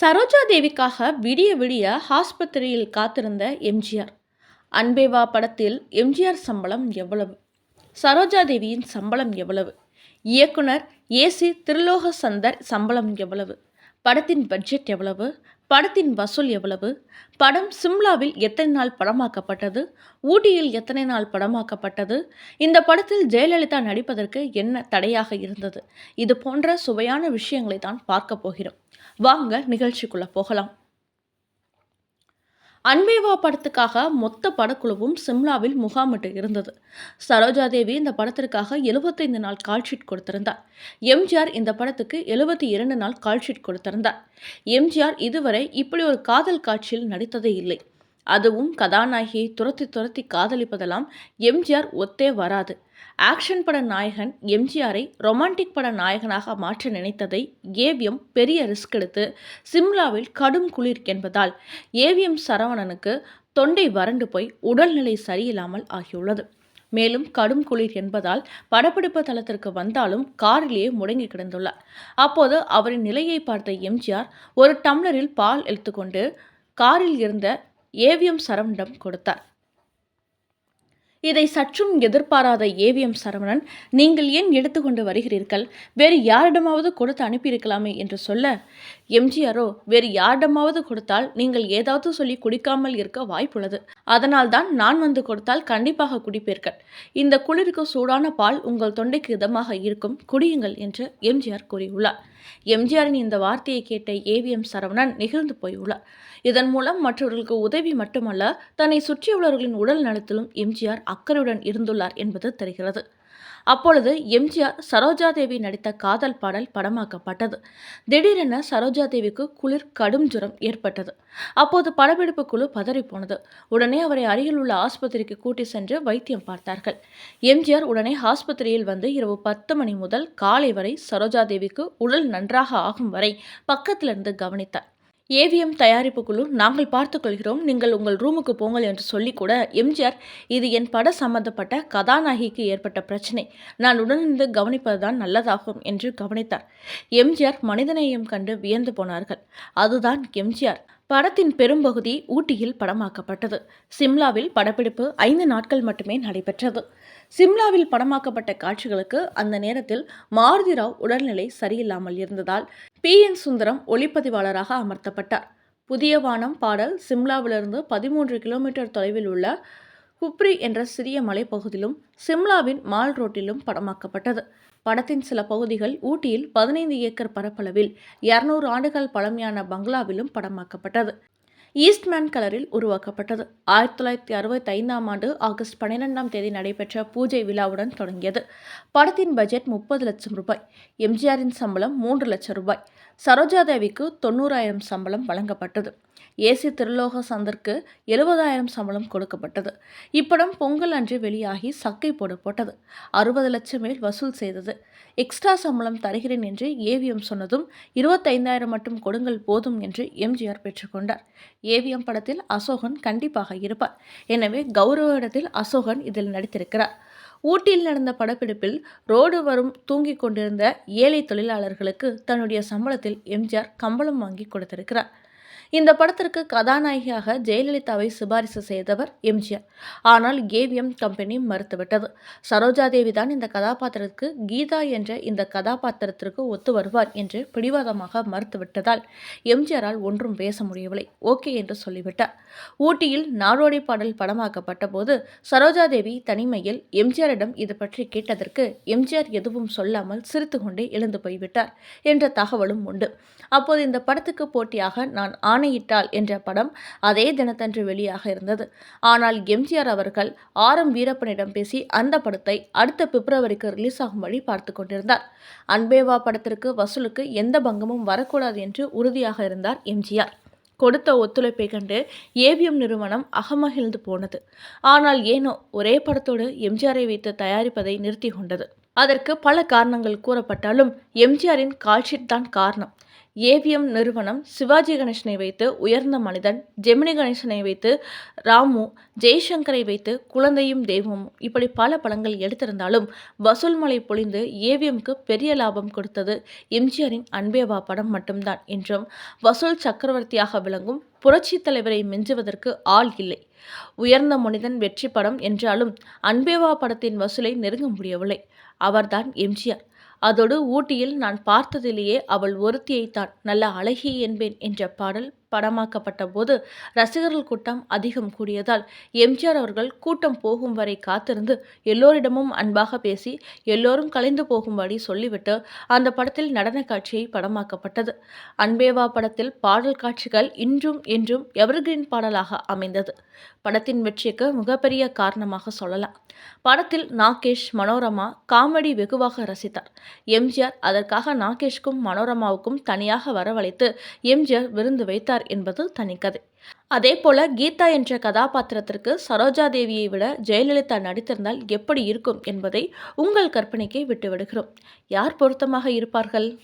சரோஜா தேவிக்காக விடிய விடிய ஆஸ்பத்திரியில் காத்திருந்த எம்ஜிஆர். அன்பேவா படத்தில் எம்ஜிஆர் சம்பளம் எவ்வளவு? சரோஜா தேவியின் சம்பளம் எவ்வளவு? இயக்குனர் ஏசி திருலோக சந்தர் சம்பளம் எவ்வளவு? படத்தின் பட்ஜெட் எவ்வளவு? படத்தின் வசூல் எவ்வளவு? படம் சிம்லாவில் எத்தனை நாள் படமாக்கப்பட்டது? ஊட்டியில் எத்தனை நாள் படமாக்கப்பட்டது? இந்த படத்தில் ஜெயலலிதா நடிப்பதற்கு என்ன தடையாக இருந்தது? இது போன்ற சுவையான விஷயங்களை தான் பார்க்க போகிறோம். வாங்க நிகழ்ச்சிக்குள்ளே போகலாம். அன்பேவா படத்துக்காக மொத்த படக்குழுவும் சிம்லாவில் முகாமிட்டு இருந்தது. சரோஜா தேவி இந்த படத்திற்காக எழுபத்தைந்து நாள் கால்ஷீட் கொடுத்திருந்தார். எம்ஜிஆர் இந்த படத்துக்கு எழுபத்தி இரண்டு நாள் கால்ஷீட் கொடுத்திருந்தார். எம்ஜிஆர் இதுவரை இப்படி ஒரு காதல் காட்சியில் நடித்ததே இல்லை. அதுவும் கதாநாயகியை துரத்தி துரத்தி காதலிப்பதெல்லாம் எம்ஜிஆர் ஒத்தே வராது. ஆக்ஷன் பட நாயகன் எம்ஜிஆரை ரொமான்டிக் பட நாயகனாக மாற்ற நினைத்ததை ஏவிஎம் பெரிய ரிஸ்க் எடுத்து சிம்லாவில் கடும் குளிர் என்பதால் ஏவிஎம் சரவணனுக்கு தொண்டை வறண்டு போய் உடல்நிலை சரியில்லாமல் ஆகியுள்ளது. மேலும் கடும் குளிர் என்பதால் படப்பிடிப்பு தளத்திற்கு வந்தாலும் காரிலேயே முடங்கி கிடந்துள்ளார். அப்போது அவரின் நிலையை பார்த்த எம்ஜிஆர் ஒரு டம்ளரில் பால் எடுத்துக்கொண்டு காரில் இருந்த ஏவிஎம் சரவணிடம் கொடுத்தார். இதை சற்றும் எதிர்பாராத ஏவிஎம் சரவணன் நீங்கள் ஏன் எடுத்துக்கொண்டு வருகிறீர்கள்? வேறு யாரிடமாவது கொடுத்து அனுப்பியிருக்கலாமே என்று சொல்ல எம்ஜிஆரோ வேறு யாரிடமாவது கொடுத்தால் நீங்கள் ஏதாவது சொல்லி குடிக்காமல் இருக்க வாய்ப்புள்ளது. அதனால்தான் நான் வந்து கொடுத்தால் கண்டிப்பாக குடிப்பீர்கள். இந்த குளிருக்கு சூடான பால் உங்கள் தொண்டைக்கு இதமாக இருக்கும். குடியுங்கள் என்று எம்ஜிஆர் கூறியுள்ளார். எம்ஜிஆரின் இந்த வார்த்தையை கேட்ட ஏவிஎம் சரவணன் நிகழ்ந்து போயுள்ளார். இதன் மூலம் மற்றவர்களுக்கு உதவி மட்டுமல்ல தன்னை சுற்றியுள்ளவர்களின் உடல் நலத்திலும் எம்ஜிஆர் அக்கறையுடன் இருந்துள்ளார் என்பது தெரிகிறது. அப்பொழுது எம்ஜிஆர் சரோஜாதேவி நடித்த காதல் பாடல் படமாக்கப்பட்டது. திடீரென சரோஜாதேவிக்கு குளிர் கடும் ஜுரம் ஏற்பட்டது. அப்போது படப்பிடிப்பு குழு பதறிப்போனது. உடனே அவரை அருகில் உள்ள ஆஸ்பத்திரிக்கு கூட்டி சென்று வைத்தியம் பார்த்தார்கள். எம்ஜிஆர் உடனே ஆஸ்பத்திரியில் வந்து இரவு பத்து மணி முதல் காலை வரை சரோஜாதேவிக்கு உடல் நன்றாக ஆகும் வரை பக்கத்திலிருந்து கவனித்தார். ஏவிஎம் தயாரிப்பு குழு நாங்கள் பார்த்துக்கொள்கிறோம் நீங்கள் உங்கள் ரூமுக்கு போங்கள் என்று சொல்லி கூட எம்ஜிஆர் இது என் பட சம்பந்தப்பட்ட கதாநாயகிக்கு ஏற்பட்ட பிரச்சனை. நான் உடனிருந்து கவனிப்பதுதான் நல்லதாகும் என்று கவனித்தார். எம்ஜிஆர் மனிதநேயம் கண்டு வியந்து போனார்கள். அதுதான் எம்ஜிஆர். படத்தின் பெரும்பகுதி ஊட்டியில் படமாக்கப்பட்டது. சிம்லாவில் படப்பிடிப்பு ஐந்து நாட்கள் மட்டுமே நடைபெற்றது. சிம்லாவில் படமாக்கப்பட்ட காட்சிகளுக்கு அந்த நேரத்தில் மாருதி ராவ் உடல்நிலை சரியில்லாமல் இருந்ததால் பி. என். சுந்தரம் ஒளிப்பதிவாளராக அமர்த்தப்பட்டார். புதிய வானம் பாடல் சிம்லாவிலிருந்து பதிமூன்று கிலோமீட்டர் தொலைவில் உள்ள குப்ரி என்ற சிறிய மலைப்பகுதியிலும் சிம்லாவின் மால் ரோட்டிலும் படமாக்கப்பட்டது. படத்தின் சில பகுதிகள் ஊட்டியில் பதினைந்து ஏக்கர் பரப்பளவில் இருநூறு ஆண்டுகள் பழமையான பங்களாவிலும் படமாக்கப்பட்டது. ஈஸ்ட்மேன் கலரில் உருவாக்கப்பட்டது. ஆயிரத்தி தொள்ளாயிரத்தி அறுபத்தி ஐந்தாம் ஆண்டு ஆகஸ்ட் பன்னிரெண்டாம் தேதி நடைபெற்ற பூஜை விழாவுடன் தொடங்கியது. படத்தின் பட்ஜெட் முப்பது லட்சம் ரூபாய். எம்ஜிஆரின் சம்பளம் மூன்று லட்சம் ரூபாய். சரோஜாதேவிக்கு தொண்ணூறாயிரம் சம்பளம் வழங்கப்பட்டது. ஏசி திருலோக சந்தர்க்கு எழுபதாயிரம் சம்பளம் கொடுக்கப்பட்டது. இப்படம் பொங்கல் அன்று வெளியாகி சக்கை போடு போட்டது. அறுபது லட்சம் மேல் வசூல் செய்தது. எக்ஸ்ட்ரா சம்பளம் தருகிறேன் என்று ஏவிஎம் சொன்னதும் இருபத்தைந்தாயிரம் மட்டும் கொடுங்கள் போதும் என்று எம்ஜிஆர் பெற்றுக்கொண்டார் ஏவிஎம் படத்தில் அசோகன் கண்டிப்பாக இருப்பார். எனவே கௌரவ இடத்தில் அசோகன் இதில் நடித்திருக்கிறார். ஊட்டியில் நடந்த படப்பிடிப்பில் ரோடு வரும் தூங்கிக் கொண்டிருந்த ஏழை தொழிலாளர்களுக்கு தன்னுடைய சம்பளத்தில் எம்ஜிஆர் கம்பளம் வாங்கி கொடுத்திருக்கிறார். இந்த படத்திற்கு கதாநாயகியாக ஜெயலலிதாவை சிபாரிசு செய்தவர் எம்ஜிஆர். ஆனால் ஏவிஎம் கம்பெனி மறுத்துவிட்டது. சரோஜாதேவி தான் இந்த கதாபாத்திரத்துக்கு கீதா என்ற இந்த கதாபாத்திரத்திற்கு ஒத்து வருவார் என்று பிடிவாதமாக மறுத்துவிட்டதால் எம்ஜிஆரால் ஒன்றும் பேச முடியவில்லை. ஓகே என்று சொல்லிவிட்டார். ஊட்டியில் நாடோடி பாடல் படமாக்கப்பட்ட போது சரோஜாதேவி தனிமையில் எம்ஜிஆரிடம் இது பற்றி கேட்டதற்கு எம்ஜிஆர் எதுவும் சொல்லாமல் சிரித்து கொண்டே எழுந்து போய்விட்டார் என்ற தகவலும் உண்டு. அப்போது இந்த படத்துக்கு போட்டியாக நான் ஆணையிட்டாள் என்ற படம் அதே தினத்தன்று வெளியாக இருந்தது. ஆனால் எம்ஜிஆர் அவர்கள் ஆர் எம் வீரப்பனிடம் பேசி அந்த படத்தை அடுத்த பிப்ரவரிக்கு ரிலீஸ் ஆகும்படி பார்த்து கொண்டிருந்தார். அன்பேவா படத்திற்கு வசூலுக்கு எந்த பங்கமும் வரக்கூடாது என்று உறுதியாக இருந்தார் எம்ஜிஆர். கொடுத்த ஒத்துழைப்பை கண்டு ஏவிஎம் நிறுவனம் அகமகிழ்ந்து போனது. ஆனால் ஏனோ ஒரே படத்தோடு எம்ஜிஆரை வைத்து தயாரிப்பதை நிறுத்தி கொண்டது. அதற்கு பல காரணங்கள் கூறப்பட்டாலும் எம்ஜிஆரின் கால்ஷீட் தான் காரணம். ஏவிஎம் நிறுவனம் சிவாஜி கணேசனை வைத்து உயர்ந்த மனிதன் ஜெமினி கணேசனை வைத்து ராமு ஜெய்சங்கரை வைத்து குழந்தையும் தெய்வமும். இப்படி பல படங்கள் எடுத்திருந்தாலும் வசூல் மலை பொழிந்து ஏவிஎம்க்கு பெரிய லாபம் கொடுத்தது எம்ஜிஆரின் அன்பேவா படம் மட்டும்தான் என்றும் வசூல் சக்கரவர்த்தியாக விளங்கும் புரட்சி தலைவரை மிஞ்சுவதற்கு ஆள் இல்லை. உயர்ந்த மனிதன் வெற்றி படம் என்றாலும் அன்பேவா படத்தின் வசூலை நெருங்க முடியவில்லை. அவர்தான் எம்ஜிஆர். அதோடு ஊட்டியில் நான் பார்த்ததிலேயே அவள் ஒருத்தியைத்தான் நல்ல அழகி என்பேன் என்ற பாடல் படமாக்கப்பட்ட போது ரசிகர்கள் கூட்டம் அதிகம் கூடியதால் எம்ஜிஆர் அவர்கள் கூட்டம் போகும் வரை காத்திருந்து எல்லோரிடமும் அன்பாக பேசி எல்லோரும் கலைந்து போகும்படி சொல்லிவிட்டு அந்த படத்தில் நடன காட்சியை படமாக்கப்பட்டது. அன்பேவா படத்தில் பாடல் காட்சிகள் இன்றும் என்றும் எவர்கிரீன் பாடலாக அமைந்தது. படத்தின் வெற்றிக்கு மிகப்பெரிய காரணமாக சொல்லலாம். படத்தில் நாகேஷ் மனோரமா காமெடி வெகுவாக ரசித்தார். எம்ஜிஆர் அதற்காக நாகேஷ்க்கும் மனோரமாவுக்கும் தனியாக வரவழைத்து எம்ஜிஆர் விருந்து வைத்தார் என்பது தனிக்கதை. அதே போல கீதா என்ற கதாபாத்திரத்திற்கு சரோஜா தேவியை விட ஜெயலலிதா நடித்திருந்தால் எப்படி இருக்கும் என்பதை உங்கள் கற்பனைக்கே விட்டுவிடுகிறோம். யார் பொருத்தமாக இருப்பார்கள்?